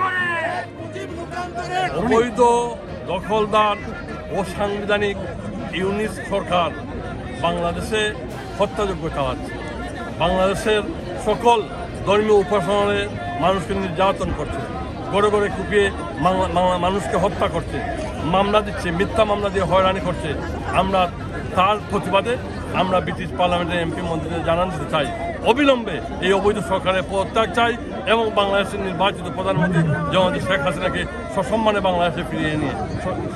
করে অবৈধ, দখলদার ও সাংবিধানিক ইউনিস সরকার বাংলাদেশে হত্যাযজ্ঞ চালাচ্ছে বাংলাদেশের সকল ধর্মীয় উপাসনায় মানুষকে নির্যাতন করছে গড়ে গড়ে কুপিয়ে মানুষকে হত্যা করছে, মামলা দিচ্ছে, মিথ্যা মামলা দিয়ে হয়রানি করছে। আমরা তার প্রতিবাদে আমরা ব্রিটিশ পার্লামেন্টের এমপি মন্ত্রীদের জানান দিতে চাই। অবিলম্বে এই অবৈধ সরকারের পদত্যাগ চাই এবং বাংলাদেশের নির্বাচিত প্রধানমন্ত্রী জগন্নাথ শেখ হাসিনাকে সসম্মানে বাংলাদেশে ফিরিয়ে নিয়ে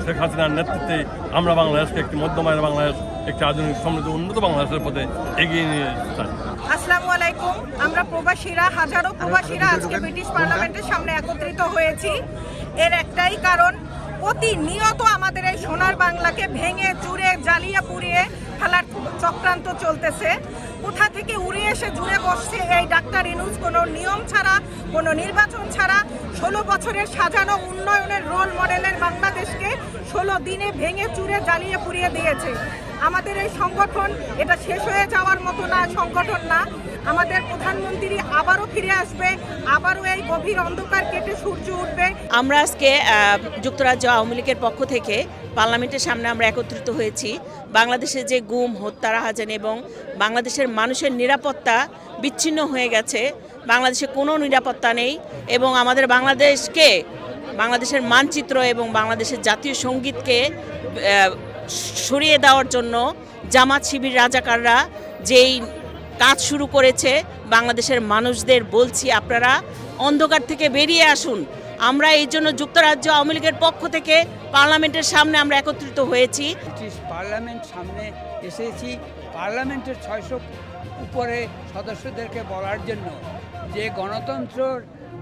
শেখ হাসিনার নেতৃত্বে আমরা বাংলাদেশকে একটি মধ্যমায়ের বাংলাদেশ, একটি আধুনিক সমৃদ্ধ উন্নত বাংলাদেশের পথে এগিয়ে নিয়ে যেতে চাই। আসসালামু আলাইকুম। আমরা প্রবাসীরা, হাজারো প্রবাসীরা আজকে ব্রিটিশ পার্লামেন্টের সামনে একত্রিত হয়েছি। এর একটাই কারণ, প্রতিনিয়ত আমাদের এই সোনার বাংলাকে ভেঙে, চুরে, জ্বালিয়ে পুড়িয়ে ফেলার চক্রান্ত চলতেছে। কোথা থেকে উড়ে এসে জুড়ে বসছে এই ডাক্তার ইনুজ কোনো নিয়ম ছাড়া, কোনো নির্বাচন ছাড়া ষোলো বছরের সাজানো উন্নয়নের রোল মডেলের বাংলাদেশকে ষোলো দিনে ভেঙে চুরে জ্বালিয়ে পুড়িয়ে দিয়েছে। আমাদের এই সংগঠন, এটা শেষ হয়ে যাওয়ার মতো না, সংগঠন না। আমাদের প্রধানমন্ত্রী আবারও ফিরে আসবে, আবারও এই গভীর অন্ধকার কেটে সূর্য উঠবে। আমরা আজকে যুক্তরাজ্য আওয়ামী লীগের পক্ষ থেকে পার্লামেন্টের সামনে আমরা একত্রিত হয়েছি। বাংলাদেশে যে গুম হত্যা রাহাজানি এবং বাংলাদেশের মানুষের নিরাপত্তা বিচ্ছিন্ন হয়ে গেছে। বাংলাদেশে কোনো নিরাপত্তা নেই এবং আমাদের বাংলাদেশকে, বাংলাদেশের মানচিত্র এবং বাংলাদেশের জাতীয় সঙ্গীতকে সরিয়ে দেওয়ার জন্য জামাত শিবির রাজাকাররা যেই কাজ শুরু করেছে, বাংলাদেশের মানুষদের বলছি আপনারা অন্ধকার থেকে বেরিয়ে আসুন। আমরা এই জন্য যুক্তরাজ্য আওয়ামী লীগের পক্ষ থেকে পার্লামেন্টের সামনে আমরা একত্রিত হয়েছি। পার্লামেন্ট সামনে এসেছি। পার্লামেন্টের ছয়শো উপরে সদস্যদেরকে বলার জন্য যে গণতন্ত্রর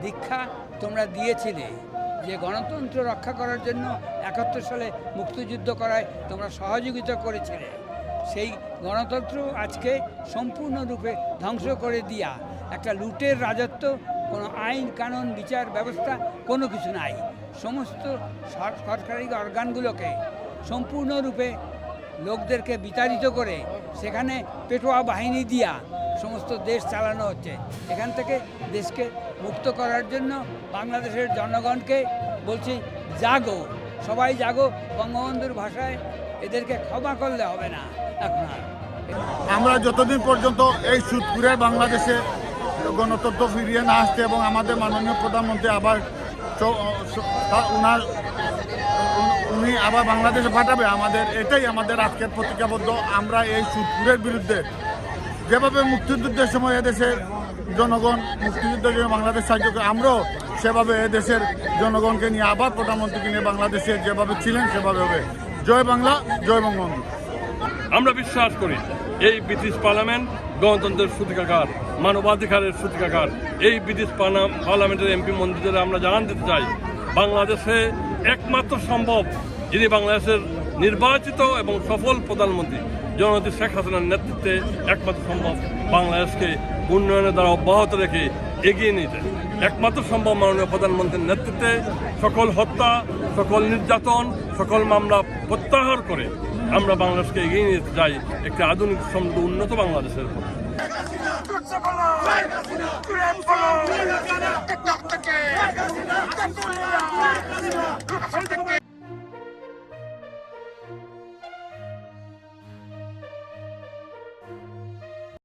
দীক্ষা তোমরা দিয়েছিলে যে গণতন্ত্র রক্ষা করার জন্য একাত্তর সালে মুক্তিযুদ্ধ করায় তোমরা সহযোগিতা করেছিলে। সেই গণতন্ত্র আজকে সম্পূর্ণরূপে ধ্বংস করে দিয়া একটা লুটের রাজত্ব, কোনো আইন, কানুন, বিচার, ব্যবস্থা, কোনো কিছু নাই। সমস্ত সরকারি অর্গানগুলোকে সম্পূর্ণরূপে লোকদেরকে বিতাড়িত করে সেখানে পেটোয়া বাহিনী দিয়া সমস্ত দেশ চালানো হচ্ছে। এখান থেকে দেশকে মুক্ত করার জন্য বাংলাদেশের জনগণকে বলছি, জাগো, সবাই জাগো, বঙ্গবন্ধুর ভাষায় এদেরকে ক্ষমা করলে হবে না। এখন আমরা যতদিন পর্যন্ত এই সুদপুরে বাংলাদেশে গণতন্ত্র ফিরিয়ে না আসছে এবং আমাদের মাননীয় প্রধানমন্ত্রী আবার উনি- উনি আবার বাংলাদেশে পাঠাবে, আমাদের এটাই আমাদের আজকের প্রতিজ্ঞাবদ্ধ। আমরা এই সুদপুরের বিরুদ্ধে যেভাবে মুক্তিযুদ্ধের সময় এদেশের জনগণ, মুক্তিযুদ্ধের জন্য বাংলাদেশ সাহায্য করে, আমরাও সেভাবে এদেশের জনগণকে নিয়ে আবার প্রধানমন্ত্রীকে নিয়ে বাংলাদেশে যেভাবে ছিলেন, সেভাবে হবে। জয় বাংলা, জয় বঙ্গবন্ধু। আমরা বিশ্বাস করি, এই ব্রিটিশ পার্লামেন্ট গণতন্ত্রের সূতিকাগার, মানবাধিকারের সূতিকাগার, এই ব্রিটিশ পার্লা- পার্লামেন্টের এমপি মন্ত্রীদের আমরা জানান দিতে চাই, বাংলাদেশে একমাত্র সম্ভব যিনি বাংলাদেশের নির্বাচিত এবং সফল প্রধানমন্ত্রী। জননেত্রী শেখ হাসিনার নেতৃত্বে একমাত্র সম্ভব বাংলাদেশকে উন্নয়নের দ্বারা অব্যাহত রেখে এগিয়ে নিতে একমাত্র সম্ভব মাননীয় প্রধানমন্ত্রীর নেতৃত্বে সকল হত্যা সকল নির্যাতন সকল মামলা প্রত্যাহার করে আমরা বাংলাদেশকে এগিয়ে নিয়ে যেতে চাই একটি আধুনিক সমৃদ্ধ উন্নত বাংলাদেশের।